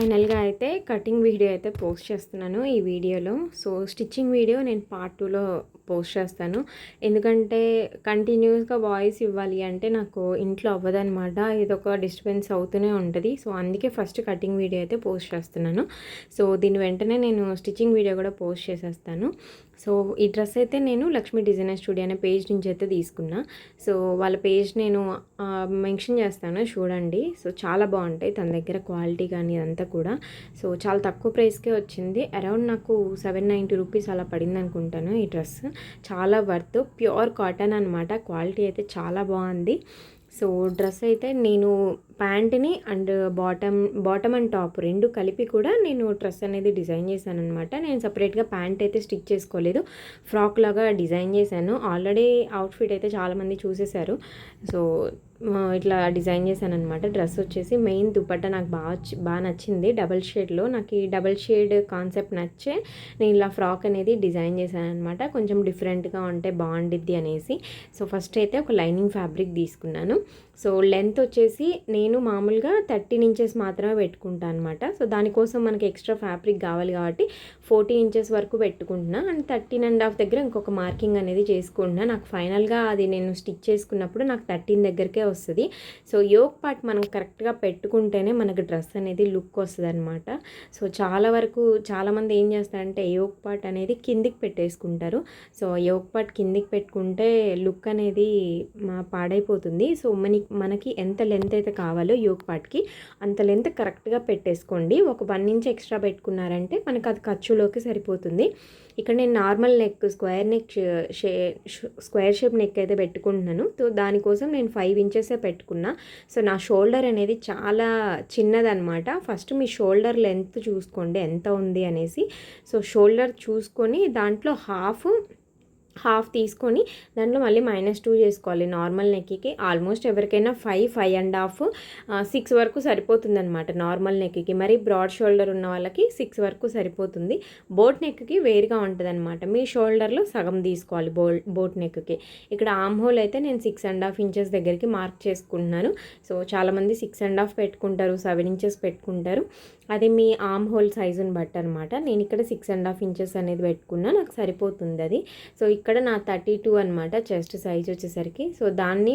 ఫైనల్గా అయితే cutting video అయితే పోస్ట్ చేస్తున్నాను ఈ వీడియోలో. సో స్టిచ్చింగ్ వీడియో నేను పార్ట్ టూలో పోస్ట్ చేస్తాను. ఎందుకంటే కంటిన్యూస్గా వాయిస్ ఇవ్వాలి అంటే నాకు ఇంట్లో అవ్వదనమాట ఇది ఒక డిస్టర్బెన్స్ అవుతూనే ఉంటుంది. సో అందుకే ఫస్ట్ కటింగ్ వీడియో అయితే పోస్ట్ చేస్తున్నాను. సో దీని వెంటనే నేను స్టిచ్చింగ్ వీడియో కూడా పోస్ట్ చేసేస్తాను. సో ఈ డ్రెస్ అయితే నేను లక్ష్మీ డిజైనర్ స్టూడియో అనే పేజ్ నుంచి అయితే తీసుకున్నా. సో వాళ్ళ పేజ్ నేను మెన్షన్ చేస్తాను చూడండి. సో చాలా బాగుంటాయి తన దగ్గర క్వాలిటీ కానీ అంతా కూడా. సో చాలా తక్కువ ప్రైస్కే వచ్చింది. అరౌండ్ నాకు సెవెన్ నైంటీ రూపీస్ అలా పడింది అనుకుంటాను ఈ డ్రెస్. చాలా వర్త్ ప్యూర్ కాటన్ అనమాట క్వాలిటీ అయితే చాలా బాగుంది. సో డ్రెస్ అయితే నేను ప్యాంట్ని and bottom bottom and top రెండు కలిపి కూడా నేను డ్రెస్ అనేది డిజైన్ చేశాను అనమాట నేను సపరేట్గా ప్యాంట్ అయితే స్టిచ్ చేసుకోలేదు. ఫ్రాక్ లాగా డిజైన్ చేశాను. ఆల్రెడీ అవుట్ఫిట్ అయితే చాలామంది చూసేశారు. సో ఇట్లా డిజైన్ చేశాను అనమాట డ్రెస్ వచ్చేసి మెయిన్ దుపట్టా నాకు బాగా బాగా నచ్చింది. డబల్ షేడ్లో. నాకు ఈ డబల్ షేడ్ కాన్సెప్ట్ నచ్చే నేను ఇలా ఫ్రాక్ అనేది డిజైన్ చేశాను అనమాట కొంచెం డిఫరెంట్గా ఉంటే బాగుండిద్ది అనేసి. సో ఫస్ట్ అయితే ఒక లైనింగ్ ఫ్యాబ్రిక్ తీసుకున్నాను. సో లెంత్ వచ్చేసి నేను మామూలుగా థర్టీన్ ఇంచెస్ మాత్రమే పెట్టుకుంటాను అనమాట సో దానికోసం మనకి ఎక్స్ట్రా ఫ్యాబ్రిక్ కావాలి కాబట్టి ఫోర్టీ ఇంచెస్ వరకు పెట్టుకుంటున్నా. అండ్ థర్టీన్ అండ్ హాఫ్ దగ్గర ఇంకొక మార్కింగ్ అనేది చేసుకుంటున్నా. నాకు ఫైనల్గా అది నేను స్టిచ్ చేసుకున్నప్పుడు నాకు థర్టీన్ దగ్గరకే వస్తుంది. సో యోక్ పార్ట్ మనం కరెక్ట్గా పెట్టుకుంటేనే మనకు డ్రెస్ అనేది లుక్ వస్తుంది అనమాట సో చాలా వరకు చాలామంది ఏం చేస్తారంటే యోక్ పార్ట్ అనేది కిందికి పెట్టేసుకుంటారు. సో యోక్ పార్ట్ కిందికి పెట్టుకుంటే లుక్ అనేది పాడైపోతుంది. సో మనకి మనకి ఎంత లెంత్ అయితే కావాలో యోక్ పార్ట్కి అంత లెంత్ కరెక్ట్గా పెట్టేసుకోండి. ఒక వన్ ఇంచ్ ఎక్స్ట్రా పెట్టుకున్నారంటే మనకు అది ఖర్చులోకి సరిపోతుంది. ఇక్కడ నేను నార్మల్ నెక్ స్క్వేర్ నెక్ షే స్క్వేర్ షేప్ నెక్ అయితే పెట్టుకుంటున్నాను. సో దానికోసం నేను ఫైవ్ ఇంచెసే పెట్టుకున్నా. సో నా షోల్డర్ అనేది చాలా చిన్నదనమాట ఫస్ట్ మీ షోల్డర్ లెంత్ చూసుకోండి ఎంత ఉంది అనేసి. సో షోల్డర్ చూసుకొని దాంట్లో హాఫ్ హాఫ్ తీసుకొని దాంట్లో మళ్ళీ మైనస్ టూ చేసుకోవాలి. నార్మల్ నెక్కి ఆల్మోస్ట్ ఎవరికైనా five five and half six వరకు సరిపోతుంది అనమాట నార్మల్ నెక్కి మరి బ్రాడ్ షోల్డర్ ఉన్న వాళ్ళకి సిక్స్ వరకు సరిపోతుంది. బోట్ నెక్కి వేరుగా ఉంటుందన్నమాట. మీ షోల్డర్లో సగం తీసుకోవాలి బో బోట్ నెక్కి ఇక్కడ ఆమ్ హోల్ అయితే నేను సిక్స్ అండ్ హాఫ్ ఇంచెస్ దగ్గరికి మార్క్ చేసుకుంటున్నాను. సో చాలామంది సిక్స్ అండ్ హాఫ్ పెట్టుకుంటారు సెవెన్ ఇంచెస్ పెట్టుకుంటారు. అది మీ ఆమ్ హోల్ సైజుని బట్టి అనమాట నేను ఇక్కడ సిక్స్ అండ్ హాఫ్ ఇంచెస్ అనేది పెట్టుకున్నా నాకు సరిపోతుంది అది. సో ఇక్కడ నా థర్టీ టూ అనమాట చెస్ట్ సైజ్ వచ్చేసరికి. సో దాన్ని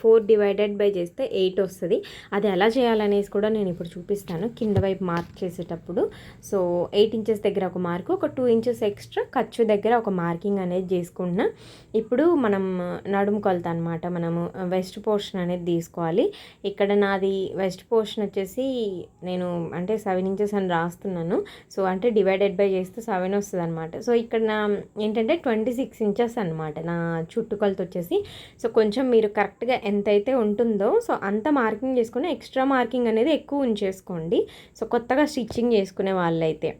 ఫోర్ డివైడెడ్ బై చేస్తే ఎయిట్ వస్తుంది. అది ఎలా చేయాలనేసి కూడా నేను ఇప్పుడు చూపిస్తాను. కింద వైపు మార్క్ చేసేటప్పుడు. సో ఎయిట్ ఇంచెస్ దగ్గర ఒక మార్క్ ఒక టూ ఇంచెస్ ఎక్స్ట్రా ఖర్చు దగ్గర ఒక మార్కింగ్ అనేది చేసుకుంటున్నా. ఇప్పుడు మనం నడుము కొలత అనమాట మనము వెస్ట్ పోర్షన్ అనేది తీసుకోవాలి. ఇక్కడ నాది వెస్ట్ పోర్షన్ వచ్చేసి నేను అంటే సెవెన్ ఇంచెస్ అని రాస్తున్నాను. సో అంటే డివైడెడ్ బై చేస్తే సెవెన్ వస్తుంది అనమాట సో ఇక్కడ నా ఏంటంటే ట్వంటీ సిక్స్ ఇంచెస్ అనమాట నా చుట్టుకొలత వచ్చేసి సో కొంచెం మీరు కరెక్ట్గా ఎంతైతే ఉంటుందో సో అంత మార్కింగ్ చేసుకుని ఎక్స్ట్రా మార్కింగ్ అనేది ఎక్కువ ఉంచేసుకోండి. సో కొత్తగా స్టిచ్చింగ్ చేసుకునే వాళ్ళైతే.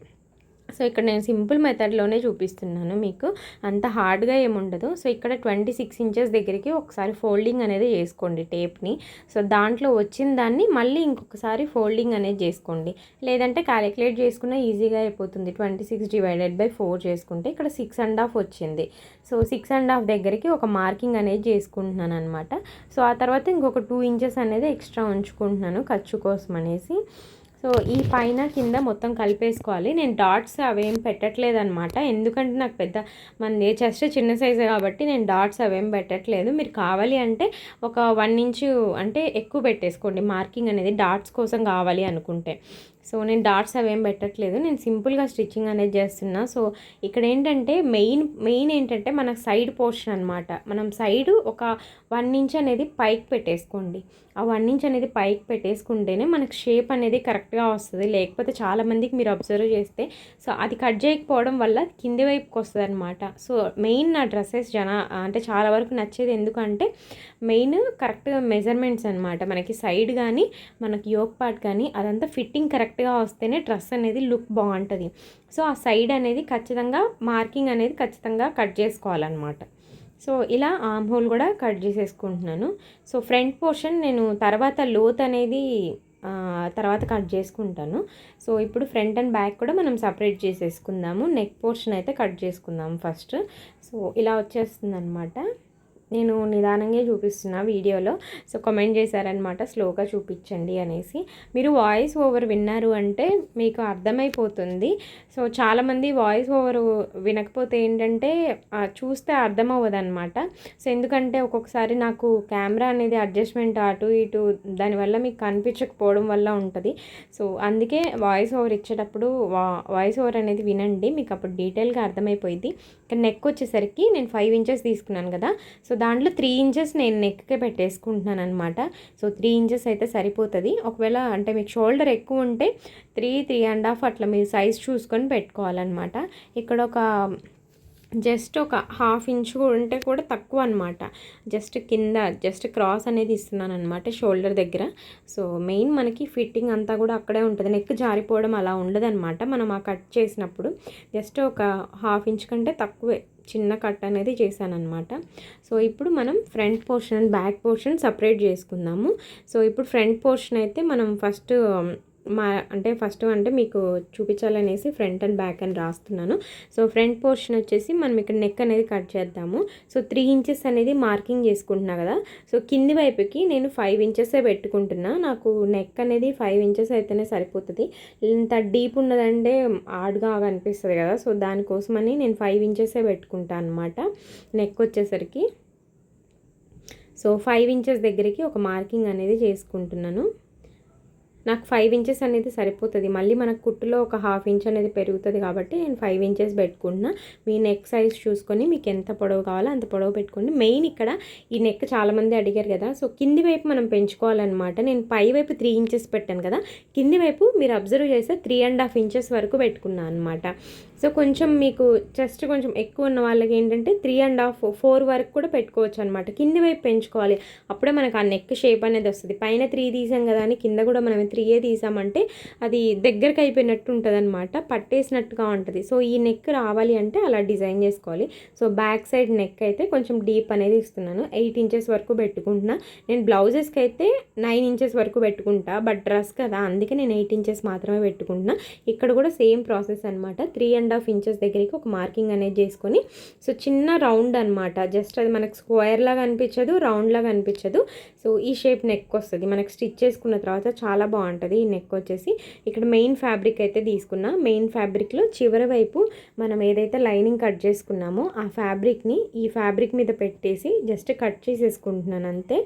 సో ఇక్కడ నేను సింపుల్ మెథడ్లోనే చూపిస్తున్నాను మీకు. అంత హార్డ్గా ఏముండదు. సో ఇక్కడ ట్వంటీ సిక్స్ ఇంచెస్ దగ్గరికి ఒకసారి ఫోల్డింగ్ అనేది చేసుకోండి టేప్ని. సో దాంట్లో వచ్చిన దాన్ని మళ్ళీ ఇంకొకసారి ఫోల్డింగ్ అనేది చేసుకోండి. లేదంటే క్యాలిక్యులేట్ చేసుకున్న ఈజీగా అయిపోతుంది. Twenty six divided by four చేసుకుంటే ఇక్కడ సిక్స్ అండ్ హాఫ్ వచ్చింది. సో సిక్స్ అండ్ హాఫ్ దగ్గరికి ఒక మార్కింగ్ అనేది చేసుకుంటున్నాను అనమాట సో ఆ తర్వాత ఇంకొక టూ ఇంచెస్ అనేది ఎక్స్ట్రా ఉంచుకుంటున్నాను ఖర్చు కోసం అనేసి. సో ఈ పైన కింద మొత్తం కలిపేసుకోవాలి. నేను డాట్స్ అవేం పెట్టట్లేదు అనమాట ఎందుకంటే నాకు పెద్ద మన జస్ట్ చిన్న సైజు కాబట్టి నేను డాట్స్ అవేం పెట్టట్లేదు. మీరు కావాలి అంటే ఒక వన్ ఇంచు అంటే ఎక్కువ పెట్టేసుకోండి. మార్కింగ్ అనేది డాట్స్ కోసం కావాలి అనుకుంటే. సో నేను డాట్స్ అవేం పెట్టట్లేదు. నేను సింపుల్గా స్టిచ్చింగ్ అనేది చేస్తున్నా. సో ఇక్కడ ఏంటంటే మెయిన్ మెయిన్ ఏంటంటే మన సైడ్ పోర్షన్ అనమాట మనం సైడ్ ఒక వన్ ఇంచ్ అనేది పైకి పెట్టేసుకోండి. ఆ వన్ ఇంచ్ అనేది పైకి పెట్టేసుకుంటేనే మనకు షేప్ అనేది కరెక్ట్గా వస్తుంది. లేకపోతే చాలామందికి మీరు అబ్జర్వ్ చేస్తే సో అది కట్ చేయకపోవడం వల్ల కింది వైపుకి వస్తుంది అనమాట సో మెయిన్ నా డ్రెస్సెస్ జన అంటే చాలా వరకు నచ్చేది ఎందుకంటే మెయిన్ కరెక్ట్గా మెజర్మెంట్స్ అనమాట మనకి సైడ్ కానీ మనకి యోగ్ పార్ట్ కానీ అదంతా ఫిట్టింగ్ కరెక్ట్గా వస్తేనే డ్రెస్ అనేది లుక్ బాగుంటుంది. సో ఆ సైడ్ అనేది ఖచ్చితంగా మార్కింగ్ అనేది ఖచ్చితంగా కట్ చేసుకోవాలన్నమాట. సో ఇలా ఆమ్ హోల్ కూడా కట్ చేసేసుకుంటున్నాను. సో ఫ్రంట్ పోర్షన్ నేను తర్వాత లోత్ అనేది తర్వాత కట్ చేసుకుంటాను. సో ఇప్పుడు ఫ్రంట్ అండ్ బ్యాక్ కూడా మనం సపరేట్ చేసేసుకుందాము. నెక్ పోర్షన్ అయితే కట్ చేసుకుందాము ఫస్ట్. సో ఇలా వచ్చేస్తుంది అనమాట నేను నిదానంగా చూపిస్తున్నా వీడియోలో. సో కమెంట్ చేశారనమాట స్లోగా చూపించండి అనేసి. మీరు వాయిస్ ఓవర్ విన్నారు అంటే మీకు అర్థమైపోతుంది. సో చాలామంది వాయిస్ ఓవర్ వినకపోతే ఏంటంటే చూస్తే అర్థం అవ్వదు అనమాట సో ఎందుకంటే ఒక్కొక్కసారి నాకు కెమెరా అనేది అడ్జస్ట్మెంట్ అటు ఇటు దానివల్ల మీకు కనిపించకపోవడం వల్ల ఉంటుంది. సో అందుకే వాయిస్ ఓవర్ ఇచ్చేటప్పుడు వా వాయిస్ ఓవర్ అనేది వినండి. మీకు అప్పుడు డీటెయిల్గా అర్థమైపోయింది ఇక్కడ నెక్ వచ్చేసరికి నేను ఫైవ్ ఇంచెస్ తీసుకున్నాను కదా. సో దాంట్లో త్రీ ఇంచెస్ నేను నెక్కే పెట్టేసుకుంటున్నాను అనమాట సో త్రీ ఇంచెస్ అయితే సరిపోతుంది. ఒకవేళ అంటే మీకు షోల్డర్ ఎక్కువ ఉంటే త్రీ త్రీ అండ్ హాఫ్ అట్లా మీరు సైజ్ చూసుకొని పెట్టుకోవాలన్నమాట. ఇక్కడ ఒక జస్ట్ ఒక హాఫ్ ఇంచ్ ఉంటే కూడా తక్కువ అనమాట జస్ట్ కింద జస్ట్ క్రాస్ అనేది ఇస్తున్నాను అనమాట షోల్డర్ దగ్గర. సో మెయిన్ మనకి ఫిట్టింగ్ అంతా కూడా అక్కడే ఉంటుంది. నెక్ జారిపోవడం అలా ఉండదన్నమాట. మనం ఆ కట్ చేసినప్పుడు జస్ట్ ఒక హాఫ్ ఇంచ్ కంటే తక్కువే. చిన్న కట్ అనేది చేశానమాట సో ఇప్పుడు మనం front portion back portion separate చేసుకుందాము. సో ఇప్పుడు ఫ్రంట్ పోర్షన్ అయితే మనం ఫస్ట్ మా అంటే ఫస్ట్ అంటే మీకు చూపించాలనేసి ఫ్రంట్ అండ్ బ్యాక్ అని రాస్తున్నాను. సో ఫ్రంట్ పోర్షన్ వచ్చేసి మనం ఇక్కడ నెక్ అనేది కట్ చేద్దాము. సో త్రీ ఇంచెస్ అనేది మార్కింగ్ చేసుకుంటున్నా కదా. సో కింది వైపుకి నేను ఫైవ్ ఇంచెసే పెట్టుకుంటున్నా. నాకు నెక్ అనేది ఫైవ్ ఇంచెస్ అయితేనే సరిపోతుంది. ఇంత డీప్ ఉన్నదంటే ఆడ్గా అనిపిస్తుంది కదా. సో దానికోసమని నేను ఫైవ్ ఇంచెసే పెట్టుకుంటాను అనమాట నెక్ వచ్చేసరికి. సో ఫైవ్ ఇంచెస్ దగ్గరికి ఒక మార్కింగ్ అనేది చేసుకుంటున్నాను. నాకు ఫైవ్ ఇంచెస్ అనేది సరిపోతుంది. మళ్ళీ మనకు కుట్టులో ఒక హాఫ్ ఇంచ్ అనేది పెరుగుతుంది కాబట్టి నేను ఫైవ్ ఇంచెస్ పెట్టుకున్నా మీ నెక్ సైజ్ చూసుకొని మీకు ఎంత పొడవు కావాలో అంత పొడవు పెట్టుకోండి. మెయిన్ ఇక్కడ ఈ నెక్ చాలామంది అడిగారు కదా. సో కింది వైపు మనం పెంచుకోవాలన్నమాట. నేను పై వైపు త్రీ ఇంచెస్ పెట్టాను కదా. కింది వైపు మీరు అబ్జర్వ్ చేస్తే త్రీ అండ్ హాఫ్ ఇంచెస్ వరకు పెట్టుకున్నాను అనమాట సో కొంచెం మీకు చెస్ట్ కొంచెం ఎక్కువ ఉన్న వాళ్ళకి ఏంటంటే త్రీ అండ్ హాఫ్ ఫోర్ వరకు కూడా పెట్టుకోవచ్చు అనమాట కింది వైపు పెంచుకోవాలి. అప్పుడే మనకు ఆ నెక్ షేప్ అనేది వస్తుంది. పైన త్రీ తీసాం కదా అని కింద కూడా మనం త్రీయే తీసామంటే అది దగ్గరకు అయిపోయినట్టు ఉంటుంది అనమాట పట్టేసినట్టుగా ఉంటుంది. సో ఈ నెక్ రావాలి అంటే అలా డిజైన్ చేసుకోవాలి. సో బ్యాక్ సైడ్ నెక్ అయితే కొంచెం డీప్ అనేది ఇస్తున్నాను. ఎయిట్ ఇంచెస్ వరకు పెట్టుకుంటున్నా. నేను బ్లౌజెస్కి అయితే నైన్ ఇంచెస్ వరకు పెట్టుకుంటా బట్ డ్రెస్ కదా అందుకే నేను ఎయిట్ ఇంచెస్ మాత్రమే పెట్టుకుంటున్నా. ఇక్కడ కూడా సేమ్ ప్రాసెస్ అనమాట త్రీ అండ్ హాఫ్ ఇంచెస్ దగ్గరికి ఒక మార్కింగ్ అనేది చేసుకొని సో చిన్న రౌండ్ అనమాట జస్ట్ అది మనకు స్క్వేర్ లాగా అనిపించదు రౌండ్ లాగా అనిపించదు. సో ఈ షేప్ నెక్ వస్తుంది. మనకు స్టిచ్ చేసుకున్న తర్వాత చాలా బాగుంది బాగుంటుంది. ఈ నెక్ వచ్చేసి ఇక్కడ మెయిన్ ఫ్యాబ్రిక్ అయితే తీసుకున్నా. మెయిన్ ఫ్యాబ్రిక్లో చివరి వైపు మనం ఏదైతే లైనింగ్ కట్ చేసుకున్నామో ఆ ఫ్యాబ్రిక్ని ఈ ఫ్యాబ్రిక్ మీద పెట్టేసి జస్ట్ కట్ చేసేసుకుంటున్నాను అంతే.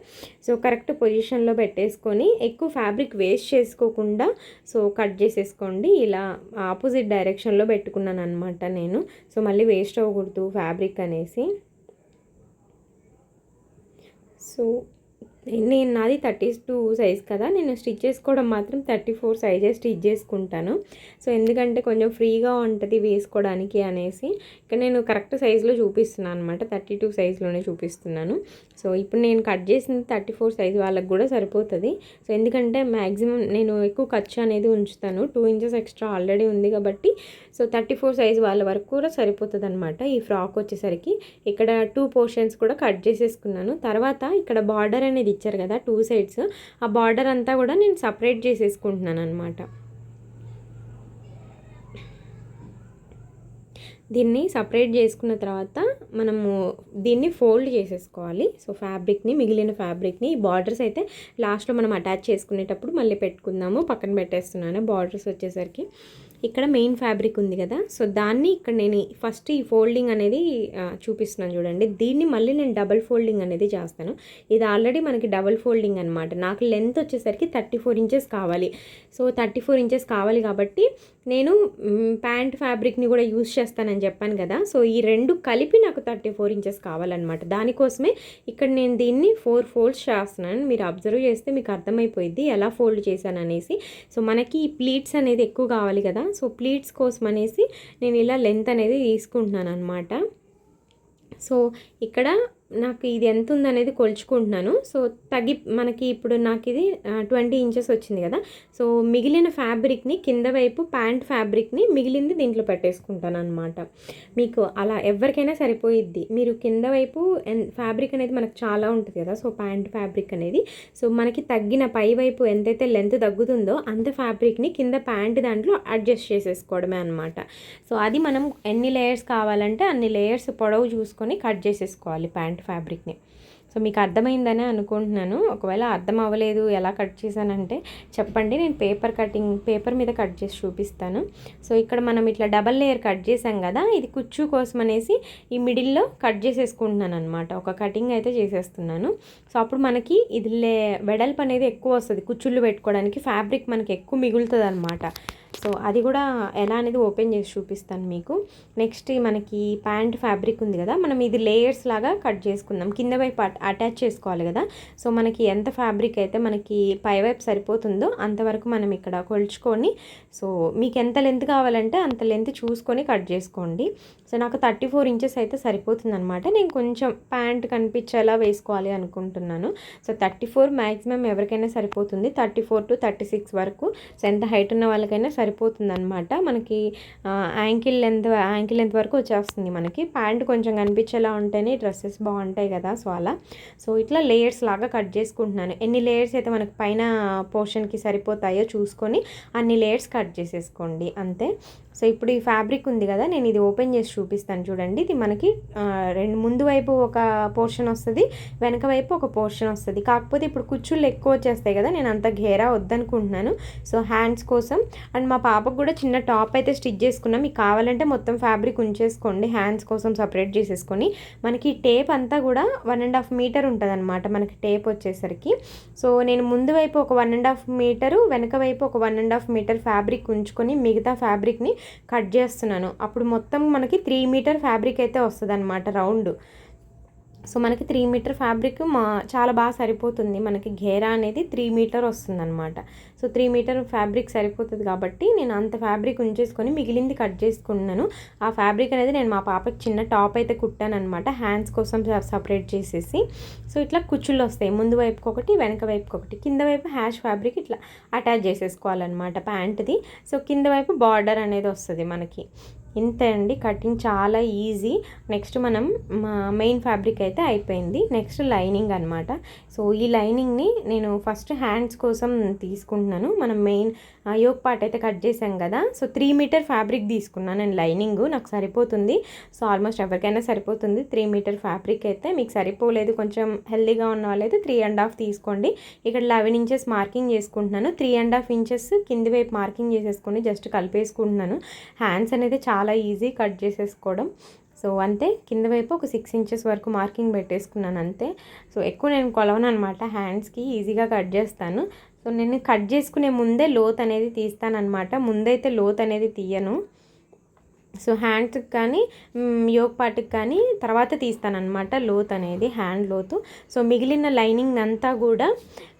సో కరెక్ట్ పొజిషన్లో పెట్టేసుకొని ఎక్కువ ఫ్యాబ్రిక్ వేస్ట్ చేసుకోకుండా సో కట్ చేసేసుకోండి. ఇలా ఆపోజిట్ డైరెక్షన్లో పెట్టుకున్నాను అనమాట నేను. సో మళ్ళీ వేస్ట్ అవ్వకూడదు ఫ్యాబ్రిక్ అనేసి. సో నేను నాది థర్టీ టూ సైజ్ కదా నేను స్టిచ్ చేసుకోవడం మాత్రం థర్టీ ఫోర్ సైజే స్టిచ్ చేసుకుంటాను. సో ఎందుకంటే కొంచెం ఫ్రీగా ఉంటుంది వేసుకోవడానికి అనేసి ఇక్కడ నేను కరెక్ట్ సైజులో చూపిస్తున్నాను అనమాట థర్టీ టూ సైజులోనే చూపిస్తున్నాను. సో ఇప్పుడు నేను కట్ చేసింది థర్టీ ఫోర్ సైజ్ వాళ్ళకి కూడా సరిపోతుంది. సో ఎందుకంటే మ్యాక్సిమం నేను ఎక్కువ ఖర్చు అనేది ఉంచుతాను టూ ఇంచెస్ ఎక్స్ట్రా ఆల్రెడీ ఉంది కాబట్టి సో థర్టీ ఫోర్ సైజ్ వాళ్ళ వరకు కూడా సరిపోతుంది అనమాట ఈ ఫ్రాక్ వచ్చేసరికి. ఇక్కడ టూ పోర్షన్స్ కూడా కట్ చేసేసుకున్నాను. తర్వాత ఇక్కడ బార్డర్ అనేది ఇచ్చారు కదా టూ సైడ్స్ ఆ బార్డర్ అంతా కూడా నేను సపరేట్ చేసేసుకుంటున్నాను అనమాట దీన్ని సపరేట్ చేసుకున్న తర్వాత మనము దీన్ని ఫోల్డ్ చేసేసుకోవాలి. సో ఫ్యాబ్రిక్ని మిగిలిన ఫ్యాబ్రిక్ని ఈ బార్డర్స్ అయితే లాస్ట్లో మనం అటాచ్ చేసుకునేటప్పుడు మళ్ళీ పెట్టుకుందాము. పక్కన పెట్టేస్తున్నాను బార్డర్స్ వచ్చేసరికి. ఇక్కడ మెయిన్ ఫ్యాబ్రిక్ ఉంది కదా. సో దాన్ని ఇక్కడ నేను ఫస్ట్ ఈ ఫోల్డింగ్ అనేది చూపిస్తున్నాను చూడండి. దీన్ని మళ్ళీ నేను డబల్ ఫోల్డింగ్ అనేది చేస్తాను. ఇది ఆల్రెడీ మనకి డబల్ ఫోల్డింగ్ అనమాట నాకు లెంత్ వచ్చేసరికి థర్టీ ఫోర్ ఇంచెస్ కావాలి. సో థర్టీ ఫోర్ ఇంచెస్ కావాలి కాబట్టి నేను ప్యాంట్ ఫ్యాబ్రిక్ని కూడా యూస్ చేస్తానని చెప్పాను కదా. సో ఈ రెండు కలిపి నాకు థర్టీ ఫోర్ ఇంచెస్ కావాలన్నమాట. దానికోసమే ఇక్కడ నేను దీన్ని ఫోర్ ఫోల్డ్స్ చేస్తున్నాను. మీరు అబ్జర్వ్ చేస్తే మీకు అర్థమైపోయింది ఎలా ఫోల్డ్ చేశాను అనేసి. సో మనకి ఈ ప్లీట్స్ అనేది ఎక్కువ కావాలి కదా. సో ప్లీట్స్ కోసం అనేసి నేను ఇలా లెంత్ అనేది తీసుకుంటున్నాను అనమాట సో ఇక్కడ నాకు ఇది ఎంత ఉందనేది కొలుచుకుంటున్నాను. సో తగ్గి మనకి ఇప్పుడు నాకు ఇది ట్వంటీ ఇంచెస్ వచ్చింది కదా. సో మిగిలిన ఫ్యాబ్రిక్ని కింద వైపు ప్యాంట్ ఫ్యాబ్రిక్ని మిగిలింది దీంట్లో పెట్టేసుకుంటాను అనమాట మీకు అలా ఎవరికైనా సరిపోయిద్ది. మీరు కింద వైపు ఫ్యాబ్రిక్ అనేది మనకు చాలా ఉంటుంది కదా. సో ప్యాంట్ ఫ్యాబ్రిక్ అనేది. సో మనకి తగ్గిన పై వైపు ఎంతైతే లెంత్ తగ్గుతుందో అంత ఫ్యాబ్రిక్ని కింద ప్యాంట్ దాంట్లో అడ్జస్ట్ చేసేసుకోవడమే అనమాట సో అది మనం ఎన్ని లేయర్స్ కావాలంటే అన్ని లేయర్స్ పొడవు చూసుకొని కట్ చేసేసుకోవాలి ప్యాంట్ ఫ్యాబ్రిక్ని. సో మీకు అర్థమైందని అనుకుంటున్నాను. ఒకవేళ అర్థం అవ్వలేదు ఎలా కట్ చేశానంటే చెప్పండి. నేను పేపర్ కటింగ్ పేపర్ మీద కట్ చేసి చూపిస్తాను. సో ఇక్కడ మనం ఇట్లా డబల్ లేయర్ కట్ చేసాం కదా ఇది కుచ్చు కోసం అనేసి ఈ మిడిల్లో కట్ చేసేసుకుంటున్నాను అనమాట ఒక కటింగ్ అయితే చేసేస్తున్నాను. సో అప్పుడు మనకి ఇది లే వెడల్పు అనేది ఎక్కువ వస్తుంది కుచ్చుళ్ళు పెట్టుకోవడానికి. ఫ్యాబ్రిక్ మనకి ఎక్కువ మిగులుతుంది అనమాట సో అది కూడా ఎలా అనేది ఓపెన్ చేసి చూపిస్తాను మీకు. నెక్స్ట్ మనకి ప్యాంట్ ఫ్యాబ్రిక్ ఉంది కదా మనం ఇది లేయర్స్ లాగా కట్ చేసుకుందాం. కింద వైపు అటాచ్ చేసుకోవాలి కదా. సో మనకి ఎంత ఫ్యాబ్రిక్ అయితే మనకి పై వైపు సరిపోతుందో అంతవరకు మనం ఇక్కడ కొలుచుకొని సో మీకు ఎంత లెంత్ కావాలంటే అంత లెంత్ చూసుకొని కట్ చేసుకోండి. సో నాకు థర్టీ ఫోర్ ఇంచెస్ అయితే సరిపోతుంది అనమాట నేను కొంచెం ప్యాంట్ కనిపించేలా వేసుకోవాలి అనుకుంటున్నాను. సో థర్టీ ఫోర్ మ్యాక్సిమం ఎవరికైనా సరిపోతుంది. Thirty four to thirty six వరకు. సో ఎంత హైట్ ఉన్న వాళ్ళకైనా సరి సరిపోతుందనమాట మనకి యాంకిల్ లెంత్ యాంకిల్ లెంత్ వరకు వచ్చేస్తుంది మనకి. ప్యాంట్ కొంచెం కనిపించేలా ఉంటేనే డ్రెస్సెస్ బాగుంటాయి కదా సో అలా. సో ఇట్లా లేయర్స్ లాగా కట్ చేసుకుంటున్నాను. ఎన్ని లేయర్స్ అయితే మనకి పైన పోర్షన్కి సరిపోతాయో చూసుకొని అన్ని లేయర్స్ కట్ చేసేసుకోండి. అంతే. సో ఇప్పుడు ఈ ఫ్యాబ్రిక్ ఉంది కదా నేను ఇది ఓపెన్ చేసి చూపిస్తాను చూడండి. ఇది మనకి రెండు ముందు వైపు ఒక పోర్షన్ వస్తుంది వెనక వైపు ఒక పోర్షన్ వస్తుంది. కాకపోతే ఇప్పుడు కుచ్చుళ్ళు ఎక్కువ వచ్చేస్తాయి కదా నేను అంత ఘేరా వద్దనుకుంటున్నాను. సో హ్యాండ్స్ కోసం అండ్ మా పాపకు కూడా చిన్న టాప్ అయితే స్టిచ్ చేసుకున్నాం. మీకు కావాలంటే మొత్తం ఫ్యాబ్రిక్ ఉంచేసుకోండి హ్యాండ్స్ కోసం సపరేట్ చేసేసుకొని. మనకి టేప్ అంతా కూడా వన్ అండ్ హాఫ్ మీటర్ ఉంటుంది అనమాట మనకి టేప్ వచ్చేసరికి. సో నేను ముందు వైపు ఒక వన్ అండ్ హాఫ్ మీటరు వెనక వైపు ఒక one and half metre fabric ఉంచుకొని మిగతా ఫ్యాబ్రిక్ని కట్ చేస్తున్నాను. అప్పుడు మొత్తం మనకి త్రీ మీటర్ ఫ్యాబ్రిక్ అయితే వస్తుంది అనమాట రౌండ్ సో మనకి త్రీ మీటర్ ఫ్యాబ్రిక్ మా చాలా బాగా సరిపోతుంది. మనకి ఘేరా అనేది త్రీ మీటర్ వస్తుంది అనమాట సో త్రీ మీటర్ ఫ్యాబ్రిక్ సరిపోతుంది కాబట్టి నేను అంత ఫ్యాబ్రిక్ ఉంచేసుకొని మిగిలింది కట్ చేసుకున్నాను ఆ ఫ్యాబ్రిక్ అనేది నేను మా పాపకి చిన్న టాప్ అయితే కుట్టానమాట హ్యాండ్స్ కోసం సపరేట్ చేసేసి. సో ఇట్లా కుచ్చుళ్ళు వస్తాయి. ముందు వైపుకి ఒకటి వెనక వైపుకి ఒకటి. కింద వైపు హ్యాష్ ఫ్యాబ్రిక్ ఇట్లా అటాచ్ చేసేసుకోవాలన్నమాట ప్యాంట్ది. సో కింద వైపు బార్డర్ అనేది వస్తుంది మనకి. ఇంతే అండి కటింగ్ చాలా ఈజీ. నెక్స్ట్ మనం మెయిన్ ఫ్యాబ్రిక్ అయితే అయిపోయింది. నెక్స్ట్ లైనింగ్ అనమాట సో ఈ లైనింగ్ని నేను ఫస్ట్ హ్యాండ్స్ కోసం తీసుకుంటున్నాను. మనం మెయిన్ యోగ్ పార్ట్ అయితే కట్ చేసాం కదా. సో త్రీ మీటర్ ఫ్యాబ్రిక్ తీసుకున్నాను నేను లైనింగ్. నాకు సరిపోతుంది. సో ఆల్మోస్ట్ ఎవరికైనా సరిపోతుంది. త్రీ మీటర్ ఫ్యాబ్రిక్ అయితే మీకు సరిపోలేదు. కొంచెం హెల్దీగా ఉన్న వాళ్ళైతే త్రీ అండ్ హాఫ్ తీసుకోండి. ఇక్కడ లెవెన్ ఇంచెస్ మార్కింగ్ చేసుకుంటున్నాను. త్రీ అండ్ హాఫ్ ఇంచెస్ కింది వైపు మార్కింగ్ చేసేసుకొని జస్ట్ కలిపేసుకుంటున్నాను. హ్యాండ్స్ అనేది చాలా చాలా ఈజీ కట్ చేసేసుకోవడం. సో అంతే. కింద వైపు ఒక సిక్స్ ఇంచెస్ వరకు మార్కింగ్ పెట్టేసుకున్నాను అంతే. సో ఎక్కువ నేను కొలవను అనమాట హ్యాండ్స్కి ఈజీగా కట్ చేస్తాను. సో నేను కట్ చేసుకునే ముందే లోత్ అనేది తీస్తానమాట ముందైతే లోత్ అనేది తీయను. సో హ్యాండ్స్కి కానీ యోగ్ పార్ట్కి కానీ తర్వాత తీస్తానమాట లోత్ అనేది హ్యాండ్ లోతు. సో మిగిలిన లైనింగ్ అంతా కూడా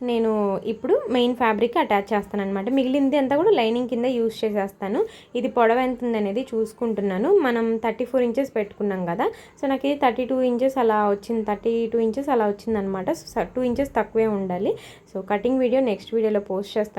నేను ఇప్పుడు మెయిన్ ఫ్యాబ్రిక్ అటాచ్ చేస్తాను అనమాట మిగిలింది అంతా కూడా లైనింగ్ కింద యూస్ చేసేస్తాను. ఇది పొడవ ఎంత ఉంది అనేది చూసుకుంటున్నాను. మనం థర్టీ ఫోర్ ఇంచెస్ పెట్టుకున్నాం కదా సో నాకు ఇది థర్టీ టూ ఇంచెస్ అలా వచ్చింది థర్టీ టూ ఇంచెస్ అలా వచ్చిందనమాట సో టూ ఇంచెస్ తక్కువే ఉండాలి. సో కటింగ్ వీడియో నెక్స్ట్ వీడియోలో పోస్ట్ చేస్తాను.